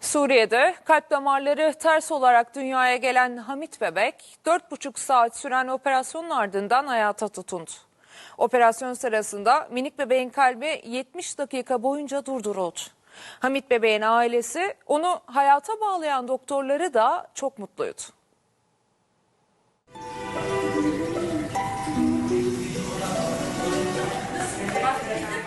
Suriye'de kalp damarları ters olarak dünyaya gelen Hamit Bebek 4,5 saat süren operasyonun ardından hayata tutundu. Operasyon sırasında minik bebeğin kalbi 70 dakika boyunca durduruldu. Hamit bebeğin ailesi onu hayata bağlayan doktorları da çok mutluydu.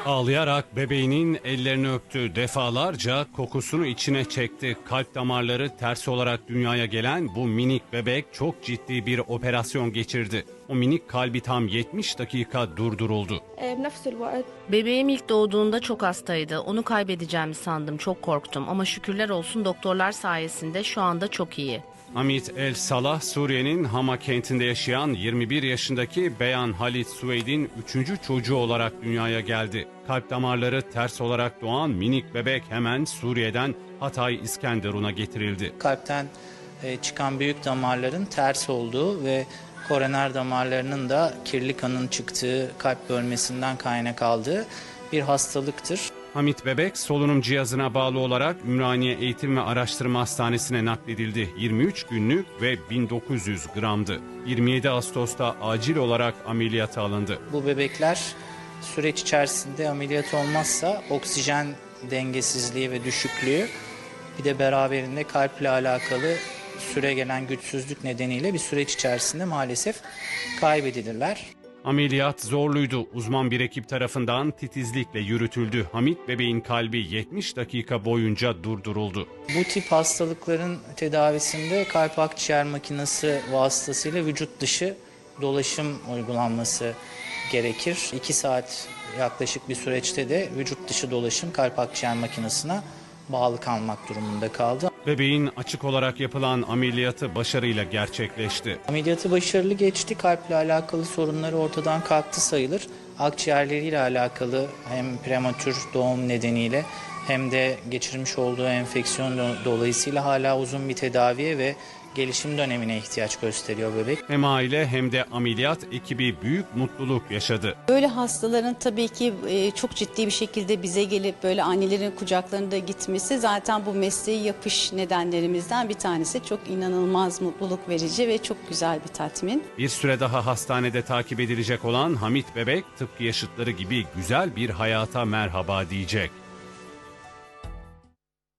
Ağlayarak bebeğinin ellerini öptü. Defalarca kokusunu içine çekti. Kalp damarları ters olarak dünyaya gelen bu minik bebek çok ciddi bir operasyon geçirdi. O minik kalbi tam 70 dakika durduruldu. Bebeğim ilk doğduğunda çok hastaydı. Onu kaybedeceğimi sandım. Çok korktum ama şükürler olsun doktorlar sayesinde şu anda çok iyi. Amit El Salah Suriye'nin Hama kentinde yaşayan 21 yaşındaki Beyan Halit Suveyd'in 3. çocuğu olarak dünyaya geldi. Kalp damarları ters olarak doğan minik bebek hemen Suriye'den Hatay İskenderun'a getirildi. kalpten e, çıkan büyük damarların ters olduğu ve koroner damarlarının da kirli kanın çıktığı kalp bölmesinden kaynak aldığı bir hastalıktır. Hamit Bebek solunum cihazına bağlı olarak Ümraniye Eğitim ve Araştırma Hastanesi'ne nakledildi. 23 günlük ve 1900 gramdı. 27 Ağustos'ta acil olarak ameliyata alındı. Bu bebekler süreç içerisinde ameliyat olmazsa oksijen dengesizliği ve düşüklüğü bir de beraberinde kalple alakalı süre gelen güçsüzlük nedeniyle bir süreç içerisinde maalesef kaybedilirler. Ameliyat zorluydu. Uzman bir ekip tarafından titizlikle yürütüldü. Hamit bebeğin kalbi 70 dakika boyunca durduruldu. Bu tip hastalıkların tedavisinde kalp akciğer makinesi vasıtasıyla vücut dışı dolaşım uygulanması gerekir. 2 saat yaklaşık bir süreçte de vücut dışı dolaşım kalp akciğer makinesine bağlı kalmak durumunda kaldı. Bebeğin açık olarak yapılan ameliyatı başarıyla gerçekleşti. Ameliyatı başarılı geçti. Kalple alakalı sorunları ortadan kalktı sayılır. Akciğerleriyle alakalı hem prematür doğum nedeniyle hem de geçirmiş olduğu enfeksiyon do- dolayısıyla hala uzun bir tedaviye ve gelişim dönemine ihtiyaç gösteriyor bebek. Hem aile hem de ameliyat ekibi büyük mutluluk yaşadı. Böyle hastaların tabii ki e, çok ciddi bir şekilde bize gelip böyle annelerin kucaklarında gitmesi zaten bu mesleği yapış nedenlerimizden bir tanesi. Çok inanılmaz mutluluk verici ve çok güzel bir tatmin. Bir süre daha hastanede takip edilecek olan Hamit Bebek tıpkı yaşıtları gibi güzel bir hayata merhaba diyecek.